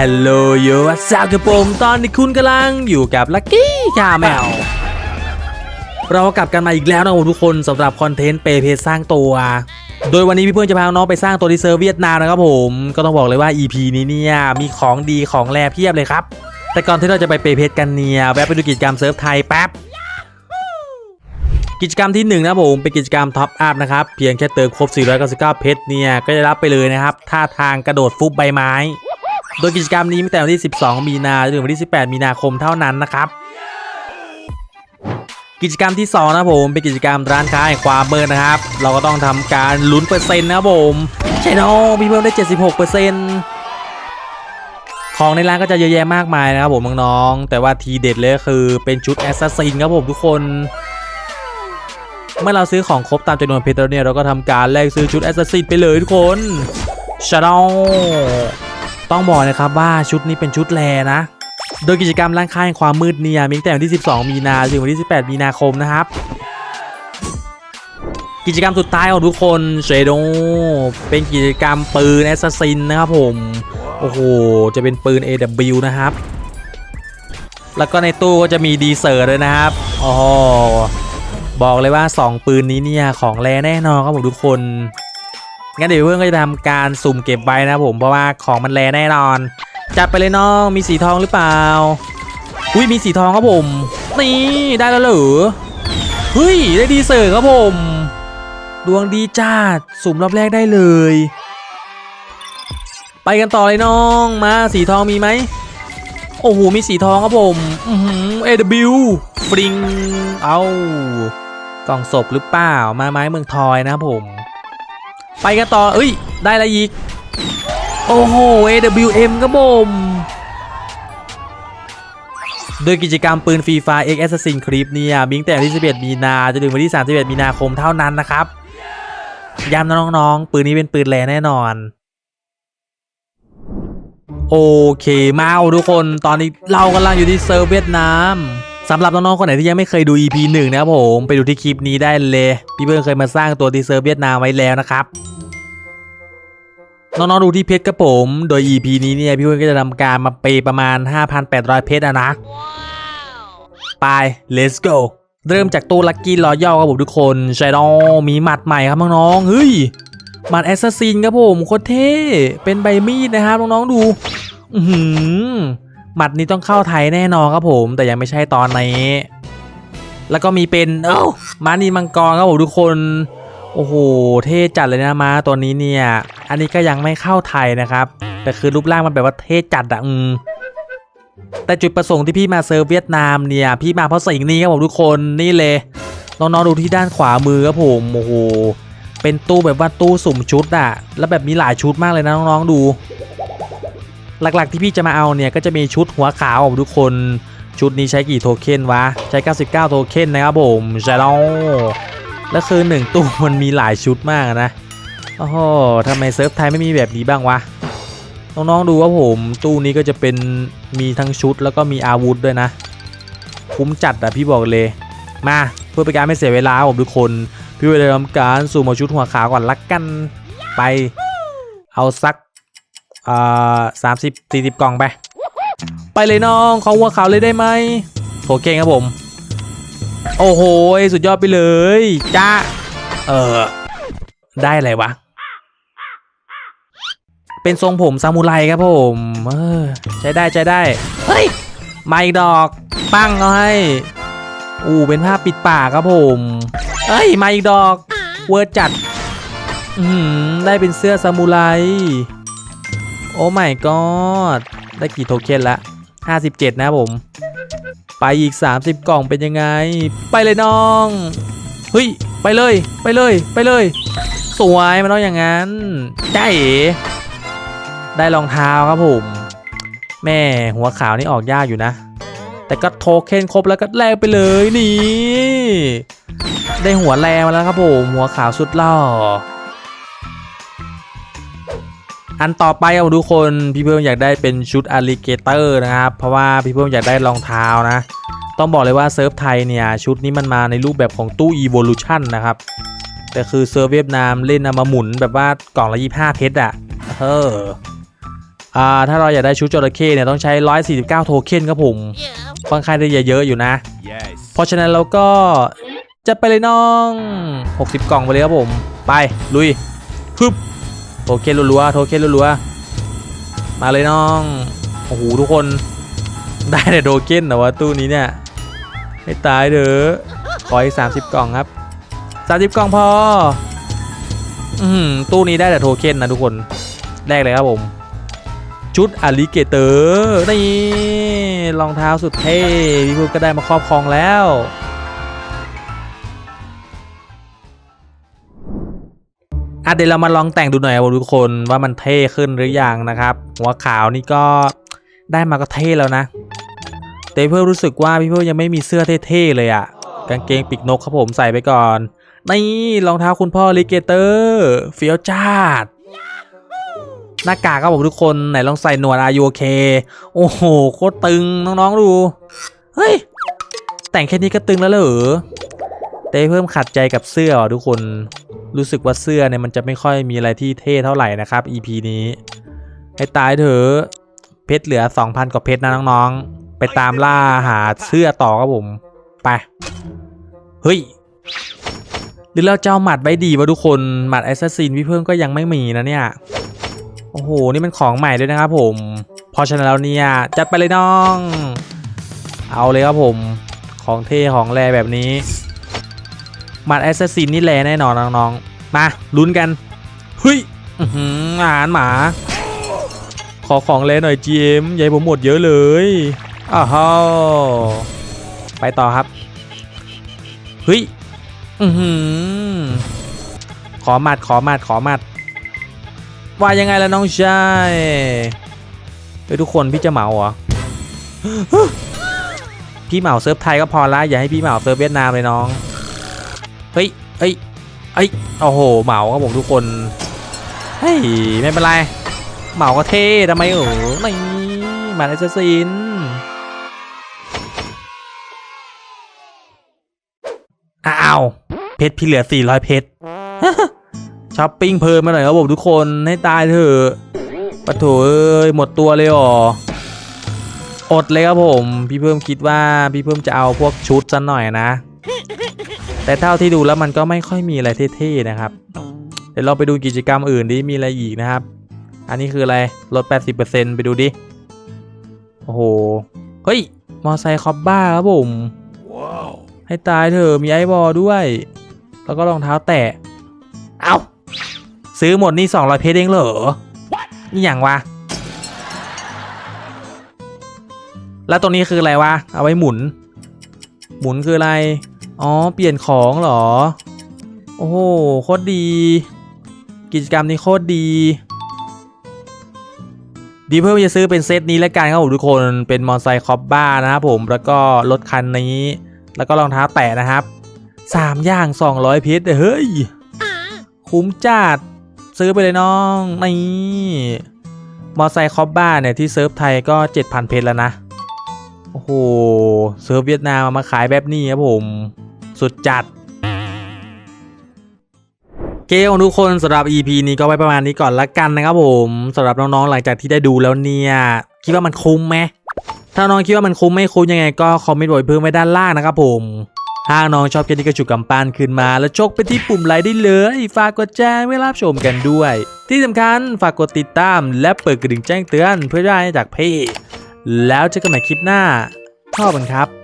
ฮลโหลโยสดีครับผมตอนนี้คุณกำลังอยู่กับลักกี้คาแมว เรากลับกันมาอีกแล้วนะครับผมทุกคนสำหรับคอนเทนต์เปเพสร้างตัว โดยวันนี้พี่เพื่อนจะพาน้องไปสร้างตัวที่เซิร์ฟเวียดนามนะครับผม ก็ต้องบอกเลยว่า EP นี้เนี่ย มีของดีของแรเพียบเลยครับ แต่ก่อนที่เราจะไปเปเพจกันเนี่ย แวะไปดูกิจกรรมเซิร์ฟไทยแป๊บกิจกรรมที่1นะผมเป็นกิจกรรมท็อปอัพนะครับเพียงแค่เติมครบ 499 เพชรเนี่ยก็จะรับไปเลยนะครับท่าทางกระโดดฟุบใบไม้ โดยกิจกรรมนี้มีแต่วันที่ 12 มีนาถึงวันที่ 18 มีนาคมเท่านั้นนะครับ กิจกรรมที่2นะผมเป็นกิจกรรมร้านค้าแห่งความเบิร์นะครับ เราก็ต้องทำการลุ้นเปอร์เซ็นต์นะครับผมใช่เนาะมีเพิ่มได้ 76เปอร์เซ็นต์ของในร้านก็จะเยอะแยะมากมายนะครับผมน้องๆแต่ว่าทีเด็ดเลยคือเป็นชุดแอสซัสซินครับผมทุกคน เมื่อเราซื้อของครบตามจำนวนเพชรเนี่ยเราก็ทำการแลกซื้อชุดแอสซัสซินไปเลยทุกคนชาดอ ต้องบอกนะครับว่าชุดนี้เป็นชุดแรนะ โดยกิจกรรมร้านค้าแห่งความมืดเนี่ยมีตั้งแต่วันที่ 12 มีนาถึงวันที่ 18 มีนาคมนะครับ กิจกรรมสุดท้ายของทุกคนเชโดเป็นกิจกรรมปืนแอสซินนะครับผมโอ้โหจะเป็นปืน AW นะครับ แล้วก็ในตู้ก็จะมีดีเซอร์เลยนะครับอ๋อบอกเลยว่า 2 ปืนนี้เนี่ยของแรแน่นอนครับผมทุกคน งั้นเดี๋ยวเพื่อนก็จะทำการสุ่มเก็บไว้นะผมเพราะว่าของมันแรแน่นอน จับไปเลยน้องมีสีทองหรือเปล่า อุ้ยมีสีทองครับผม นี่ได้แล้วเหรอเฮ้ยได้ดีเซอร์ครับผม ดวงดีจ้าสุ่มรอบแรกได้เลย ไปกันต่อเลยน้องมาสีทองมีไหมโอ้โหมีสีทองครับผมอือหือ AW ฟริงเอากล่องศพหรือเปล่ามาไม้เมืองทอยนะผม ไปกันต่อเอ้ย ได้อะไรอีก โอ้โห AWM ครับผมโดยกิจกรรมปืนฟรีไฟ X Assassin Creed เนี่ยมิงแต่วันที่ 11 มีนาจนถึงวันที่ 31 มีนาคมเท่านั้นนะครับย้ำนะน้องๆ ปืนนี้เป็นปืนแรงแน่นอน โอเคมาเอาทุกคนตอนนี้เรากำลังอยู่ที่เซิร์ฟเวียดนาม สำหรับน้องๆคนไหนที่ยังไม่เคยดู EP 1นะครับผมไปดูที่คลิปนี้ได้เลย พี่เบิ้งเคยมาสร้างตัวที่เซิร์ฟเวียดนามไว้แล้วนะครับน้องๆดูที่เพชรกระผม โดย EP นี้เนี่ยพี่เบิ้งก็จะทำการมาเปย์ประมาณ 5,800 เพชรอะนะไป let's go เริ่มจากตู้ลักกี้รอย่อครับผมทุกคนใช่น้องมีหมัดใหม่ครับน้องๆเฮ้ยหมัดแอสซัสซินครับผมโคตรเท่เป็นใบมีดนะครับน้องๆดู อือหือ หมัดนี้ต้องเข้าไทยแน่นอนครับผม แต่ยังไม่ใช่ตอนนี้ แล้วก็มีเป็นเอ้ามานีมังกรครับผมทุกคนโอ้โห เท่จัดเลยนะมาตัวนี้เนี่ย อันนี้ก็ยังไม่เข้าไทยนะครับ แต่คือรูปร่างมันแบบว่าเท่จัดอะอืมแต่จุดประสงค์ที่พี่มาเซิร์ฟเวียดนามเนี่ย พี่มาเพราะสิ่งนี้ครับผมทุกคนนี่เลยน้องๆดูที่ด้านขวามือครับผมโอ้โหเป็นตู้แบบว่าตู้สุ่มชุดอะแล้วแบบมีหลายชุดมากเลยนะน้องๆดู หลักๆที่พี่จะมาเอาเนี่ยก็จะมีชุดหัวขาวทุกคนชุดนี้ใช้กี่โทเค็นวะ ใช้ 99 โทเค็นนะครับผมใช่แล้วแล้วคือหนึ่งตู้มันมีหลายชุดมากนะโอ้โหทำไมเซิร์ฟไทยไม่มีแบบนี้บ้างวะ น้องๆดูว่าผมตู้นี้ก็จะเป็นมีทั้งชุดแล้วก็มีอาวุธด้วยนะ คุ้มจัดอะพี่บอกเลย มาเพื่อเป็นการไม่เสียเวลาผมทุกคน พี่ไปเลยทำการสุ่มาชุดหัวขาวก่อนละกันไป เอาสัก อ่าสามสิบสี่สิบกล่องไป ไปเลยน้องของหัวขาวเลยได้ไหมโอเคครับผม โอ้โห สุดยอดไปเลยจ้าเออได้อะไรวะ เป็นทรงผมซามูไรครับผมเออใช้ได้ใช้ได้ เฮ้ยมาอีกดอกปั้งเอาให้ อู้เป็นภาพปิดปากครับผมเอ้ยมาอีกดอก เวอร์จัด อืมได้เป็นเสื้อซามูไร โอ้ไม่ก็ได้กี่โทเค็นละ57 นะผม ไปอีก 30 กล่องเป็นยังไง ไปเลยน้อง เฮ้ย ไปเลย ไปเลย ไปเลย สวยมันต้องอย่างนั้นใจาเอ๋ได้รองเท้าครับผม แม่หัวขาวนี่ออกยากอยู่นะ แต่ก็โทเค็นครบแล้วก็แลกไปเลยนี่ ได้หัวแรมาแล้วครับผม หัวขาวสุดหล่อ อันต่อไปครับทุกคนพี่เพิ่มอยากได้เป็นชุดอ l ลิเกเตอร์นะครับ เพราะว่าพี่เพิ่มอยากได้รองเท้านะ ต้องบอกเลยว่าเซิร์ฟไทยเนี่ยชุดนี้มันมาในรูปแบบของตู้ Evolution นะครับ แต่คือเซิร์ฟเวียดนามเล่นเอามาหมุนแบบว่ากล่องละ25เพชรอะเอออ่าถ้าเราอยากได้ชุดจระเข้เนี่ยต้องใช้ 149 โทเค็นครับผมค่อนข้างจะเยอะอยู่นะ Yes. เพราะฉะนั้นเราก็จะไปเลยน้อง 60 กล่องไปเลยครับผม ไป ลุยฮึบ โทเค็นรัวๆโทเค็นรัวๆมาเลยน้องโอ้โหทุกคนได้แต่โทเค็นแต่ว่าตู้นี้เนี่ยให้ตายเถอะขออีก30กล่องครับ30กล่องพออือหือตู้นี้ได้แต่โทเค็นนะทุกคนแรกเลยครับผมชุดอลิเกเตอร์นี่รองเท้าสุดเท่พี่พูดก็ได้มาครอบครองแล้ว เดี๋ยวเรามาลองแต่งดูหน่อยครับทุกคนว่ามันเท่ขึ้นหรือยังนะครับหัวขาวนี่ก็ได้มาก็เท่แล้วนะ แต่เพื่อรู้สึกว่าพี่เพื่อยังไม่มีเสื้อเท่ๆเลยอะ่ะกางเกงปีกนกครับผมใส่ไปก่อนนี่รองเท้าคุณพ่อลิเกเตอร์เฟี้ยวจ้าดหน้ากากครับผมทุกคนไหนลองใส่หนวดอายุโอเค โอ้โหโคตรตึงน้องๆดู เฮ้ย แต่งแค่นี้ก็ตึงแล้วเหรอแต่เพิ่มขัดใจกับเสื้อทุกคน รู้สึกว่าเสื้อเนี่ยมันจะไม่ค่อยมีอะไรที่เท่เท่าไหร่นะครับ EP นี้ ให้ตายเถอะเพชรเหลือ 2,000 กว่าเพชรนะน้องๆ ไปตามล่าหาเสื้อต่อครับผม ไป เฮ้ย หรือเราเจะเอาหมัดไว้ดีวะทุกคน หมัดแอสซัสซินพี่เพิ่มก็ยังไม่มีนะเนี่ย โอ้โห นี่มันของใหม่ด้วยนะครับผมพราะฉะแล้วเนี่ย จัดไปเลยน้อง เอาเลยครับผม ของเท่ของแรแบบนี้ มัดแอสซัสซินนี่แรแน่นอนน้องๆ มาลุ้นกันเฮ้ยอื้อหือาหารหมา ขอของแรหน่อยจีเอ็มยายผมหมดเยอะเลยอ้าวไปต่อครับเฮ้ยอือหือขอหมัดขอหมัดขอหมัดว่ายังไงล่ะน้องชายเฮ้ยทุกคนพี่จะเหมาเหรอพี่เหมาเซิร์ฟไทยก็พอละอย่าให้พี่เหมาเซิร์ฟเวียดนามเลยน้อง เฮ้ยเฮ้ยเฮ้ยโอ้โหเหมาครับผมทุกคนเฮ้ยไม่เป็นไรเหมาก็เท่ทำไมเออนี่มาในเซซินอ้าวเพชรพี่เหลือ 400 เพชรช้อปปิ้งเพิ่มมาหน่อยครับผมทุกคนให้ตายเถอะปะโถเอ้ยหมดตัวเลยเหรออดเลยครับผม พี่เพิ่มคิดว่าพี่เพิ่มจะเอาพวกชุดซะหน่อยนะ แต่เท่าที่ดูแล้วมันก็ไม่ค่อยมีอะไรเท่ๆนะครับ เดี๋ยวเราไปดูกิจกรรมอื่นดิมีอะไรอีกนะครับ อันนี้คืออะไรลด 80%ไปดูดิ โอ้โห เฮ้ย มอไซค์คอบบ้าครับผม Wow. ให้ตายเถอะมีไอบอลด้วย แล้วก็รองเท้าแตะ เอา้า ซื้อหมดนี่ 200 เพชรเองเหรอ นี่อย่างวะ แล้วตรงนี้คืออะไรวะ เอาไว้หมุน หมุนคืออะไร อ๋อ เปลี่ยนของเหรอ โอ้โห โคตรดี กิจกรรมนี้โคตรดี ดีเพิ่มจะซื้อเป็นเซตนี้แล้วกันครับผมทุกคน เป็นมอเตอร์ไซค์คอบบ้านะครับผม แล้วก็รถคันนี้ แล้วก็รองเท้าแตะนะครับสามอย่างสองร้อยเพชรเฮ้ย คุ้มจัด ซื้อไปเลยน้อง นี่มอไซค์คอบบ้าเนี่ย ที่เซิร์ฟไทยก็ 7,000 เพชรแล้วนะ โอ้โห เซิร์ฟเวียดนามมาขายแบบนี้ครับผม สุดจัดเกมของทุกคนสำหรับ EP นี้ก็ไว้ประมาณนี้ก่อนละกันนะครับผมสำหรับน้องๆหลังจากที่ได้ดูแล้วเนี่ย คิดว่ามันคุ้มไหมถ้าน้องคิดว่ามันคุ้มไม่คุ้มยังไงก็คอมเมนต์บอกเพิ่มไว้ด้านล่างนะครับผมถ้าน้องชอบคลิปนี้ก็จุกกำปั้นขึ้นมา แล้วชกไปที่ปุ่มไลค์ได้เลย ฝากกดแจ้งไว้รับชมกันด้วย ที่สำคัญฝากกดติดตามและเปิดกระดิ่งแจ้งเตือนเพื่อได้จากเพจแล้วเจอกันใหม่คลิปหน้าขอบคุณครับ